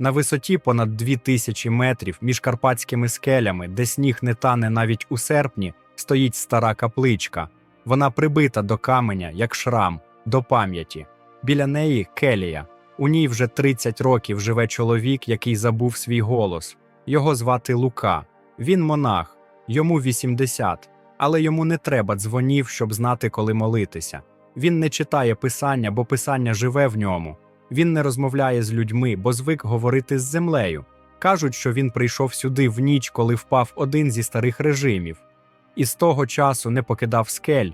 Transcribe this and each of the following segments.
На висоті понад дві тисячі метрів між карпатськими скелями, де сніг не тане навіть у серпні, стоїть стара капличка. Вона прибита до каменя, як шрам, до пам'яті. Біля неї келія. У ній вже 30 років живе чоловік, який забув свій голос. Його звати Лука. Він монах, йому 80, але йому не треба дзвонів, щоб знати, коли молитися. Він не читає писання, бо писання живе в ньому. Він не розмовляє з людьми, бо звик говорити з землею. Кажуть, що він прийшов сюди в ніч, коли впав один зі старих режимів, і з того часу не покидав скель.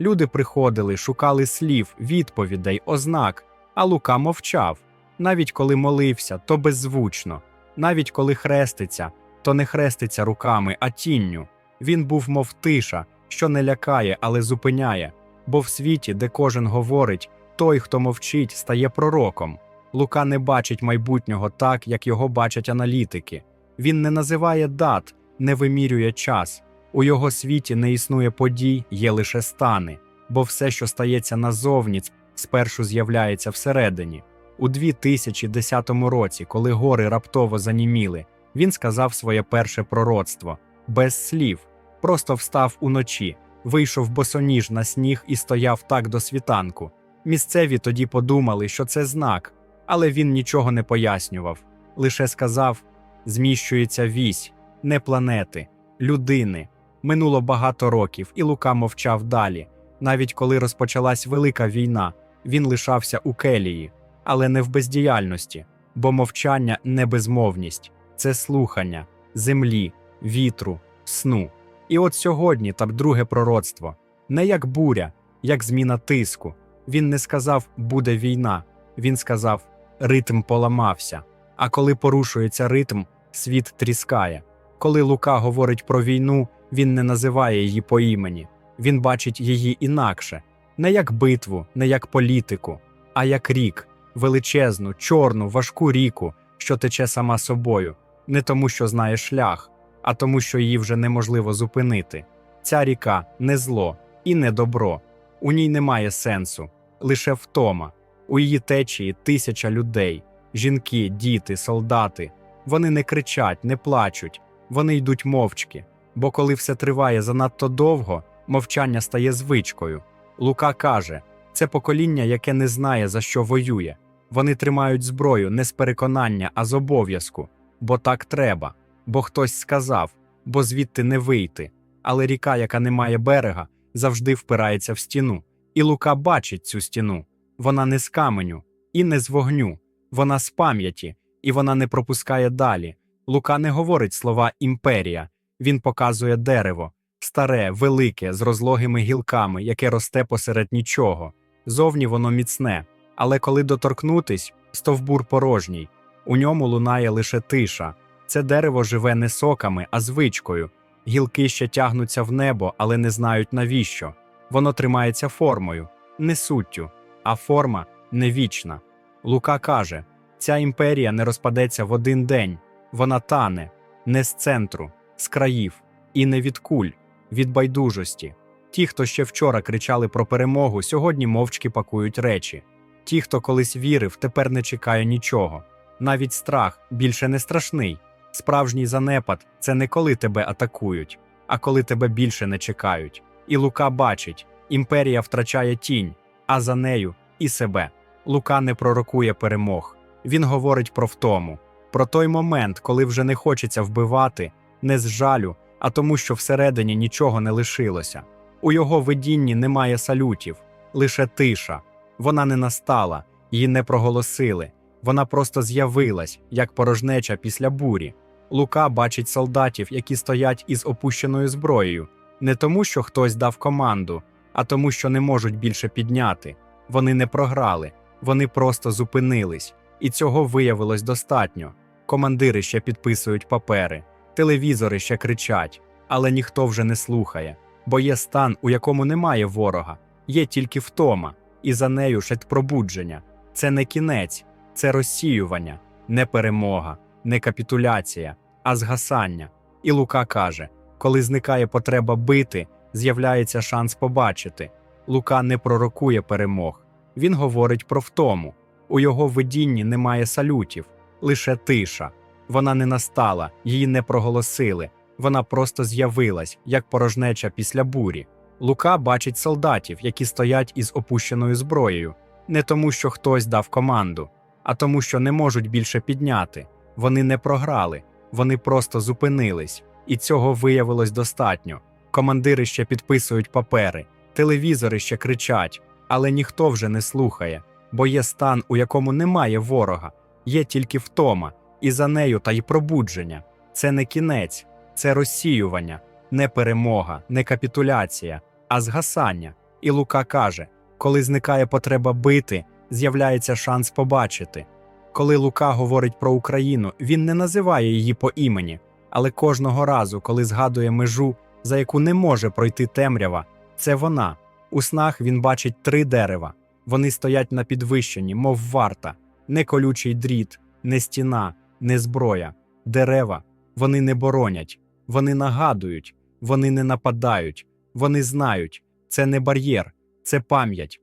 Люди приходили, шукали слів, відповідей, ознак, а Лука мовчав. Навіть коли молився, то беззвучно, навіть коли хреститься, то не хреститься руками, а тінню. Він був, мов тиша, що не лякає, але зупиняє. Бо в світі, де кожен говорить, той, хто мовчить, стає пророком. Лука не бачить майбутнього так, як його бачать аналітики. Він не називає дат, не вимірює час. У його світі не існує подій, є лише стани, бо все, що стається назовні, спершу з'являється всередині. У 2010 році, коли гори раптово заніміли, він сказав своє перше пророцтво без слів, просто встав уночі, вийшов босоніж на сніг і стояв так до світанку. Місцеві тоді подумали, що це знак, але він нічого не пояснював. Лише сказав: зміщується вісь, не планети, людини. Минуло багато років, і Лука мовчав далі. Навіть коли розпочалась велика війна, він лишався у келії, але не в бездіяльності, бо мовчання не безмовність, це слухання землі, вітру, сну. І от сьогодні та друге пророцтво не як буря, як зміна тиску. Він не сказав буде війна, він сказав ритм поламався. А коли порушується ритм, світ тріскає. Коли Лука говорить про війну, він не називає її по імені, він бачить її інакше, не як битву, не як політику, а як рік, величезну, чорну, важку ріку, що тече сама собою, не тому, що знає шлях, а тому, що її вже неможливо зупинити. Ця ріка не зло і не добро. У ній немає сенсу, лише втома. У її течії тисяча людей, жінки, діти, солдати. Вони не кричать, не плачуть, вони йдуть мовчки. Бо коли все триває занадто довго, мовчання стає звичкою. Лука каже: це покоління, яке не знає, за що воює. Вони тримають зброю не з переконання, а з обов'язку, бо так треба, бо хтось сказав, бо звідти не вийти. Але ріка, яка не має берега, завжди впирається в стіну. І Лука бачить цю стіну. Вона не з каменю і не з вогню, вона з пам'яті, і вона не пропускає далі. Лука не говорить слова імперія, він показує дерево, старе, велике, з розлогими гілками, яке росте посеред нічого. Зовні воно міцне, але коли доторкнутись, стовбур порожній. У ньому лунає лише тиша. Це дерево живе не соками, а звичкою. Гілки ще тягнуться в небо, але не знають навіщо. Воно тримається формою, не суттю, а форма не вічна. Лука каже: ця імперія не розпадеться в один день, вона тане, не з центру, з країв, і не від куль, від байдужості. Ті, хто ще вчора кричали про перемогу, сьогодні мовчки пакують речі. Ті, хто колись вірив, тепер не чекає нічого. Навіть страх більше не страшний. Справжній занепад це не коли тебе атакують, а коли тебе більше не чекають. І Лука бачить, імперія втрачає тінь, а за нею і себе. Лука не пророкує перемог. Він говорить про втому, про той момент, коли вже не хочеться вбивати, не з жалю, а тому, що всередині нічого не лишилося. У його видінні немає салютів, лише тиша. Вона не настала, її не проголосили. Вона просто з'явилась, як порожнеча після бурі. Лука бачить солдатів, які стоять із опущеною зброєю, не тому, що хтось дав команду, а тому, що не можуть більше підняти. Вони не програли, вони просто зупинились, і цього виявилось достатньо. Командири ще підписують папери, телевізори ще кричать, але ніхто вже не слухає, бо є стан, у якому немає ворога, є тільки втома, і за нею ще пробудження. Це не кінець, це розсіювання, не перемога, не капітуляція, а згасання. І Лука каже: коли зникає потреба бити, з'являється шанс побачити. Лука не пророкує перемог. Він говорить про втому. У його видінні немає салютів, лише тиша. Вона не настала, її не проголосили, вона просто з'явилась, як порожнеча після бурі. Лука бачить солдатів, які стоять із опущеною зброєю, не тому, що хтось дав команду, а тому, що не можуть більше підняти. Вони не програли, вони просто зупинились, і цього виявилось достатньо. Командири ще підписують папери, телевізори ще кричать, але ніхто вже не слухає, бо є стан, у якому немає ворога, є тільки втома, і за нею та й пробудження. Це не кінець, це розсіювання, не перемога, не капітуляція, а згасання. І Лука каже: коли зникає потреба бити, з'являється шанс побачити. Коли Лука говорить про Україну, він не називає її по імені, але кожного разу, коли згадує межу, за яку не може пройти темрява, це вона. У снах він бачить три дерева. Вони стоять на підвищенні, мов варта, не колючий дріт, не стіна, не зброя. Дерева вони не боронять, вони нагадують, вони не нападають, вони знають. Це не бар'єр, це пам'ять.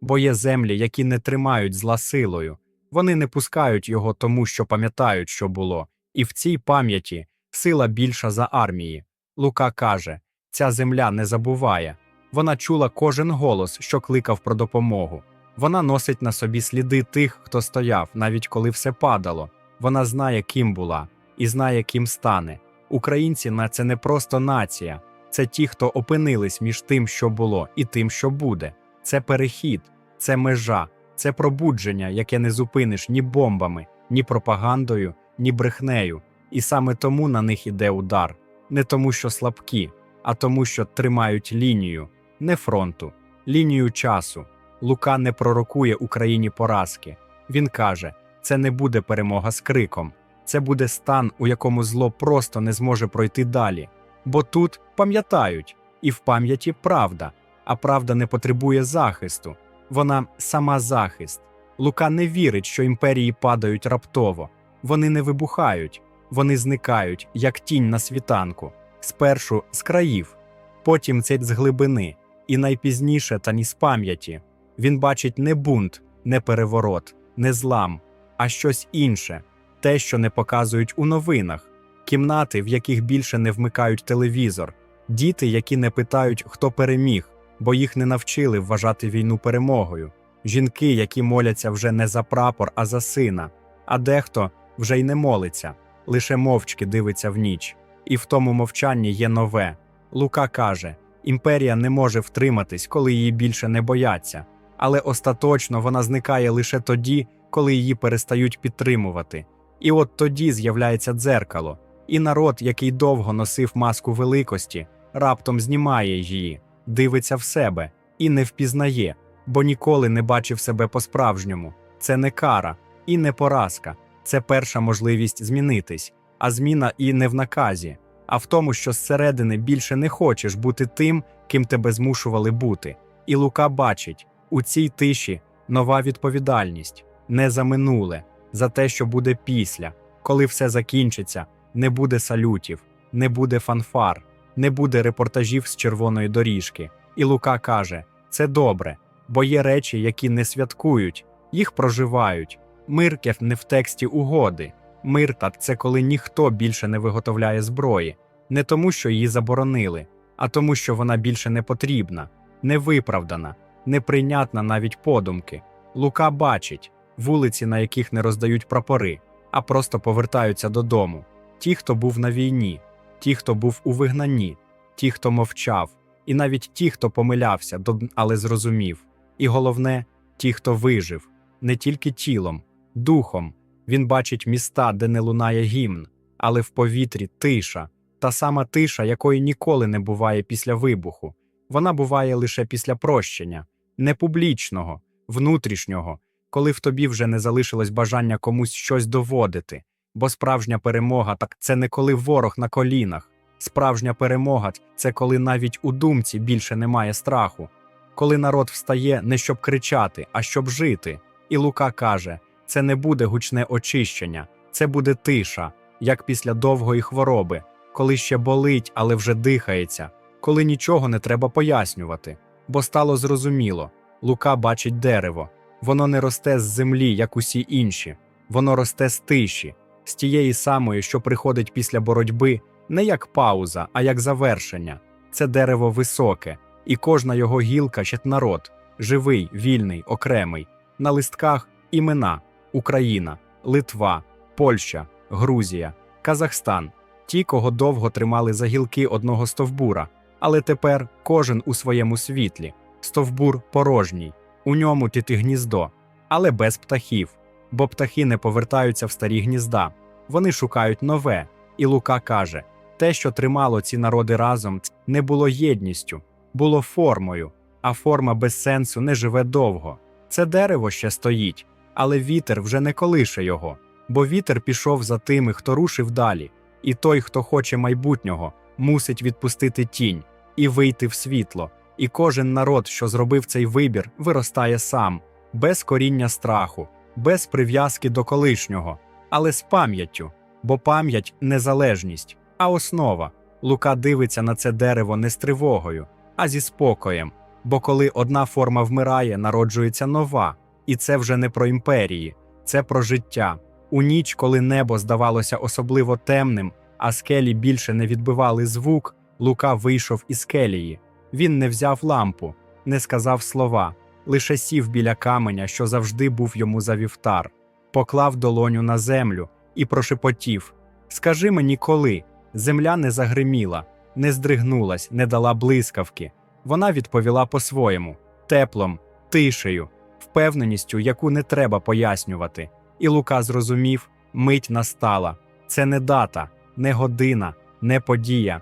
Бо є землі, які не тримають зла силою, вони не пускають його тому, що пам'ятають, що було, і в цій пам'яті сила більша за армії. Лука каже: ця земля не забуває. Вона чула кожен голос, що кликав про допомогу. Вона носить на собі сліди тих, хто стояв, навіть коли все падало. Вона знає, ким була, і знає, ким стане. Українці на це не просто нація, це ті, хто опинились між тим, що було, і тим, що буде. Це перехід, це межа, це пробудження, яке не зупиниш ні бомбами, ні пропагандою, ні брехнею. І саме тому на них іде удар, не тому, що слабкі, а тому, що тримають лінію, не фронту, лінію часу. Лука не пророкує Україні поразки. Він каже: це не буде перемога з криком, це буде стан, у якому зло просто не зможе пройти далі. Бо тут пам'ятають, і в пам'яті правда, а правда не потребує захисту. Вона сама захист. Лука не вірить, що імперії падають раптово. Вони не вибухають, вони зникають, як тінь на світанку, спершу з країв, потім це з глибини, і найпізніше та ні з пам'яті. Він бачить не бунт, не переворот, не злам, а щось інше, те, що не показують у новинах, кімнати, в яких більше не вмикають телевізор, діти, які не питають, хто переміг, бо їх не навчили вважати війну перемогою, жінки, які моляться вже не за прапор, а за сина, а дехто вже й не молиться, лише мовчки дивиться в ніч. І в тому мовчанні є нове. Лука каже: імперія не може втриматись, коли її більше не бояться, але остаточно вона зникає лише тоді, коли її перестають підтримувати. І от тоді з'являється дзеркало, і народ, який довго носив маску великості, раптом знімає її, дивиться в себе і не впізнає, бо ніколи не бачив себе по-справжньому. Це не кара і не поразка, це перша можливість змінитись, а зміна і не в наказі, а в тому, що зсередини більше не хочеш бути тим, ким тебе змушували бути. І Лука бачить у цій тиші нова відповідальність не за минуле, за те, що буде після, коли все закінчиться, не буде салютів, не буде фанфар, не буде репортажів з червоної доріжки. І Лука каже: це добре, бо є речі, які не святкують, їх проживають. Мир не в тексті угоди. Мир це коли ніхто більше не виготовляє зброї, не тому, що її заборонили, а тому, що вона більше не потрібна, невиправдана, неприйнятна навіть подумки. Лука бачить вулиці, на яких не роздають прапори, а просто повертаються додому. Ті, хто був на війні, ті, хто був у вигнанні, ті, хто мовчав, і навіть ті, хто помилявся, але зрозумів. І головне, ті, хто вижив, не тільки тілом, духом. Він бачить міста, де не лунає гімн, але в повітрі тиша, та сама тиша, якої ніколи не буває після вибуху. Вона буває лише після прощення, не публічного, внутрішнього, коли в тобі вже не залишилось бажання комусь щось доводити. Бо справжня перемога так це не коли ворог на колінах. Справжня перемога це коли навіть у думці більше немає страху, коли народ встає не щоб кричати, а щоб жити. І Лука каже: це не буде гучне очищення, це буде тиша, як після довгої хвороби, коли ще болить, але вже дихається, коли нічого не треба пояснювати. Бо стало зрозуміло: Лука бачить дерево, воно не росте з землі, як усі інші. Воно росте з тиші, з тієї самої, що приходить після боротьби, не як пауза, а як завершення. Це дерево високе, і кожна його гілка ще народ, живий, вільний, окремий. На листках імена Україна, Литва, Польща, Грузія, Казахстан. Ті, кого довго тримали за гілки одного стовбура, але тепер кожен у своєму світлі. Стовбур порожній, у ньому тіти гніздо, але без птахів, бо птахи не повертаються в старі гнізда. Вони шукають нове. І Лука каже: те, що тримало ці народи разом, не було єдністю, було формою, а форма без сенсу не живе довго. Це дерево ще стоїть, але вітер вже не колише його, бо вітер пішов за тими, хто рушив далі, і той, хто хоче майбутнього, мусить відпустити тінь і вийти в світло. І кожен народ, що зробив цей вибір, виростає сам, без коріння страху, без прив'язки до колишнього, але з пам'яттю, бо пам'ять незалежність, а основа. Лука дивиться на це дерево не з тривогою, а зі спокоєм. Бо коли одна форма вмирає, народжується нова, і це вже не про імперії, це про життя. У ніч, коли небо здавалося особливо темним, а скелі більше не відбивали звук, Лука вийшов із келії. Він не взяв лампу, не сказав слова, лише сів біля каменя, що завжди був йому за вівтар, поклав долоню на землю і прошепотів: Скажи мені, коли земля не загриміла, не здригнулась, не дала блискавки. Вона відповіла по-своєму, теплом, тишею, впевненістю, яку не треба пояснювати. І Лука зрозумів, мить настала. Це не дата, не година, не подія.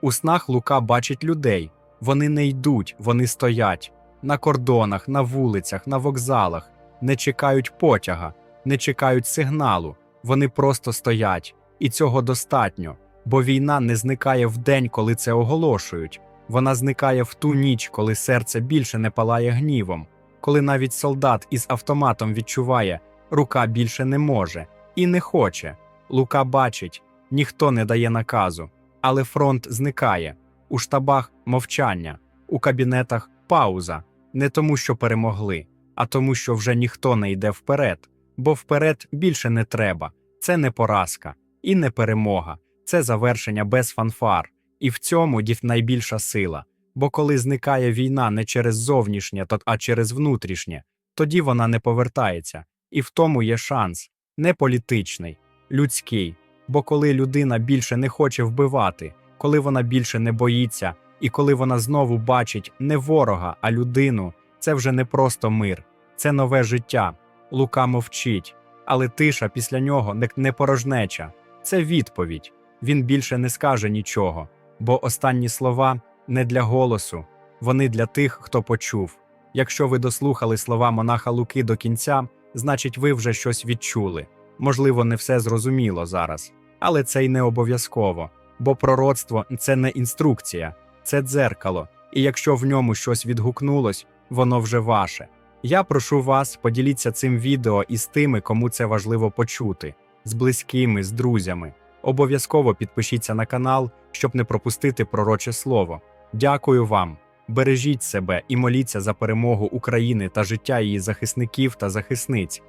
У снах Лука бачить людей. Вони не йдуть, вони стоять на кордонах, на вулицях, на вокзалах, не чекають потяга, не чекають сигналу. Вони просто стоять. І цього достатньо, бо війна не зникає в день, коли це оголошують. Вона зникає в ту ніч, коли серце більше не палає гнівом, коли навіть солдат із автоматом відчуває, рука більше не може і не хоче. Лука бачить, ніхто не дає наказу, але фронт зникає. У штабах мовчання, у кабінетах пауза, не тому, що перемогли, а тому, що вже ніхто не йде вперед, бо вперед більше не треба. Це не поразка і не перемога, це завершення без фанфар. І в цьому дів найбільша сила. Бо коли зникає війна не через зовнішнє, а через внутрішнє, тоді вона не повертається. І в тому є шанс не політичний, людський. Бо коли людина більше не хоче вбивати, коли вона більше не боїться, і коли вона знову бачить не ворога, а людину, це вже не просто мир, це нове життя. Лука мовчить, але тиша після нього не, не порожнеча. Це відповідь. Він більше не скаже нічого, бо останні слова не для голосу, вони для тих, хто почув. Якщо ви дослухали слова монаха Луки до кінця, значить ви вже щось відчули. Можливо, не все зрозуміло зараз, але це й не обов'язково, бо пророцтво це не інструкція, це дзеркало, і якщо в ньому щось відгукнулось, воно вже ваше. Я прошу вас, поділіться цим відео із тими, кому це важливо почути, з близькими, з друзями. Обов'язково підпишіться на канал, щоб не пропустити пророче слово. Дякую вам. Бережіть себе і моліться за перемогу України та життя її захисників та захисниць.